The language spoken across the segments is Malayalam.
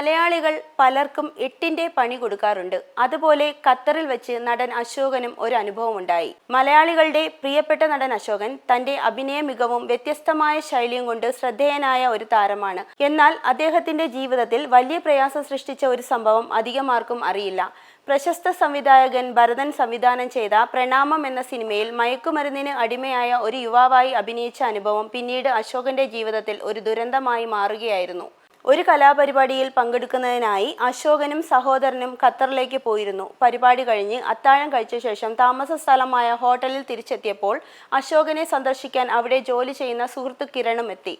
മലയാളികൾ പലർക്കും എട്ടിന്റെ പണി കൊടുക്കാറുണ്ട്. അതുപോലെ ഖത്തറിൽ വെച്ച് നടൻ അശോകനും ഒരു അനുഭവം ഉണ്ടായി മലയാളികളുടെ പ്രിയപ്പെട്ട നടൻ അശോകൻ തന്റെ അഭിനയ മികവും വ്യത്യസ്തമായ ശൈലിയും കൊണ്ട് ശ്രദ്ധേയനായ ഒരു താരമാണ്. എന്നാൽ അദ്ദേഹത്തിന്റെ ജീവിതത്തിൽ വലിയ പ്രയാസം സൃഷ്ടിച്ച ഒരു സംഭവം അധികമാർക്കും അറിയില്ല. പ്രശസ്ത സംവിധായകൻ ഭരതൻ സംവിധാനം ചെയ്ത പ്രണാമം എന്ന സിനിമയിൽ മയക്കുമരുന്നിന് അടിമയായ ഒരു യുവാവായി അഭിനയിച്ച അനുഭവം പിന്നീട് അശോകന്റെ ജീവിതത്തിൽ ഒരു ദുരന്തമായി മാറുകയായിരുന്നു. ഒരു കലാപരിപാടിയിൽ പങ്കെടുക്കുന്നതിനായി അശോകനും സഹോദരനും ഖത്തറിലേക്ക് പോയിരുന്നു. പരിപാടി കഴിഞ്ഞ് അത്താഴം കഴിച്ച ശേഷം താമസ സ്ഥലമായ ഹോട്ടലിൽ തിരിച്ചെത്തിയപ്പോൾ അശോകനെ സന്ദർശിക്കാൻ അവിടെ ജോലി ചെയ്യുന്ന സുഹൃത്ത് കിരണും എത്തി.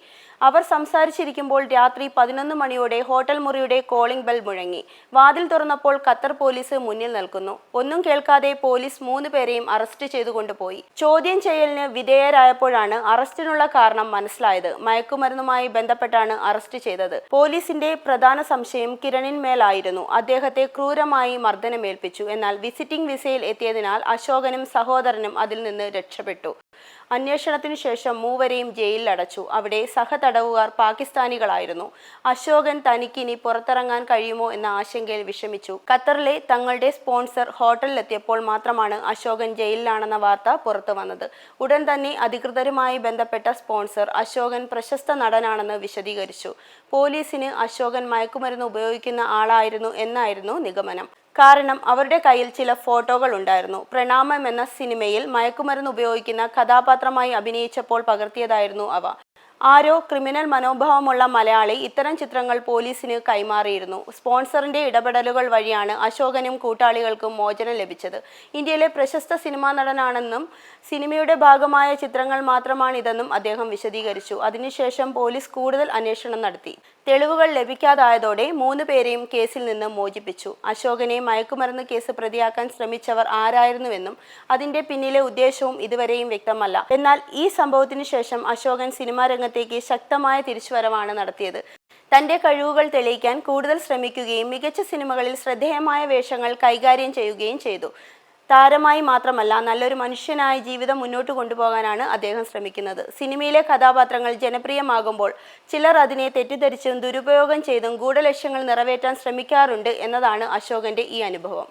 അവർ സംസാരിച്ചിരിക്കുമ്പോൾ രാത്രി പതിനൊന്ന് മണിയോടെ ഹോട്ടൽ മുറിയുടെ കോളിംഗ് ബെൽ മുഴങ്ങി. വാതിൽ തുറന്നപ്പോൾ ഖത്തർ പോലീസ് മുന്നിൽ നിൽക്കുന്നു. ഒന്നും കേൾക്കാതെ പോലീസ് മൂന്ന് പേരെയും അറസ്റ്റ് ചെയ്തു കൊണ്ടുപോയി ചോദ്യം ചെയ്യലിന് വിധേയരായപ്പോഴാണ് അറസ്റ്റിനുള്ള കാരണം മനസ്സിലായത്. മയക്കുമരുന്നുമായി ബന്ധപ്പെട്ടാണ് അറസ്റ്റ് ചെയ്തത്. പോലീസിന്റെ പ്രധാന സംശയം കിരണിന്മേലായിരുന്നു അദ്ദേഹത്തെ ക്രൂരമായി മർദ്ദനമേൽപ്പിച്ചു. എന്നാൽ വിസിറ്റിംഗ് വിസയിൽ എത്തിയതിനാൽ അശോകനും സഹോദരനും അതിൽ നിന്ന് രക്ഷപ്പെട്ടു. അന്വേഷണത്തിനു ശേഷം മൂവരെയും ജയിലിൽ അടച്ചു അവിടെ സഹതടവുകാർ പാകിസ്ഥാനികളായിരുന്നു. അശോകൻ തനിക്കിനി പുറത്തിറങ്ങാൻ കഴിയുമോ എന്ന ആശങ്കയിൽ വിഷമിച്ചു. ഖത്തറിലെ തങ്ങളുടെ സ്പോൺസർ ഹോട്ടലിലെത്തിയപ്പോൾ മാത്രമാണ് അശോകൻ ജയിലിലാണെന്ന വാർത്ത പുറത്തു വന്നത്. ഉടൻ തന്നെ അധികൃതരുമായി ബന്ധപ്പെട്ട സ്പോൺസർ അശോകൻ പ്രശസ്ത നടനാണെന്ന് വിശദീകരിച്ചു. പോലീസിന് അശോകൻ മയക്കുമരുന്ന് ഉപയോഗിക്കുന്ന ആളായിരുന്നു എന്നായിരുന്നു നിഗമനം. കാരണം അവരുടെ കയ്യിൽ ചില ഫോട്ടോകൾ ഉണ്ടായിരുന്നു. പ്രണാമം എന്ന സിനിമയിൽ മയക്കുമരുന്ന് ഉപയോഗിക്കുന്ന കഥാപാത്രമായി അഭിനയിച്ചപ്പോൾ പകർത്തിയതായിരുന്നു അവ. ആരോ ക്രിമിനൽ മനോഭാവമുള്ള മലയാളി ഇത്തരം ചിത്രങ്ങൾ പോലീസിന് കൈമാറിയിരുന്നു. സ്പോൺസറിന്റെ ഇടപെടലുകൾ വഴിയാണ് അശോകനും കൂട്ടാളികൾക്കും മോചനം ലഭിച്ചത്. ഇന്ത്യയിലെ പ്രശസ്ത സിനിമാ നടനാണെന്നും സിനിമയുടെ ഭാഗമായ ചിത്രങ്ങൾ മാത്രമാണിതെന്നും അദ്ദേഹം വിശദീകരിച്ചു. അതിനുശേഷം പോലീസ് കൂടുതൽ അന്വേഷണം നടത്തി. തെളിവുകൾ ലഭിക്കാതായതോടെ മൂന്ന് പേരെയും കേസിൽ നിന്ന് മോചിപ്പിച്ചു. അശോകനെ മയക്കുമരുന്ന് കേസ് പ്രതിയാക്കാൻ ശ്രമിച്ചവർ ആരായിരുന്നുവെന്നും അതിന്റെ പിന്നിലെ ഉദ്ദേശവും ഇതുവരെയും വ്യക്തമല്ല. എന്നാൽ ഈ സംഭവത്തിന് ശേഷം അശോകൻ സിനിമാ രംഗത്തേക്ക് ശക്തമായ തിരിച്ചുവരവാണ് നടത്തിയത്. തന്റെ കഴിവുകൾ തെളിയിക്കാൻ കൂടുതൽ ശ്രമിക്കുകയും മികച്ച സിനിമകളിൽ ശ്രദ്ധേയമായ വേഷങ്ങൾ കൈകാര്യം ചെയ്യുകയും ചെയ്തു. താരമായി മാത്രമല്ല നല്ലൊരു മനുഷ്യനായ ജീവിതം മുന്നോട്ട് കൊണ്ടുപോകാനാണ് അദ്ദേഹം ശ്രമിക്കുന്നത്. സിനിമയിലെ കഥാപാത്രങ്ങൾ ജനപ്രിയമാകുമ്പോൾ ചിലർ അതിനെ തെറ്റിദ്ധരിച്ചും ദുരുപയോഗം ചെയ്തും ഗൂഢലക്ഷ്യങ്ങൾ നിറവേറ്റാൻ ശ്രമിക്കാറുണ്ട് എന്നതാണ് അശോകന്റെ ഈ അനുഭവം.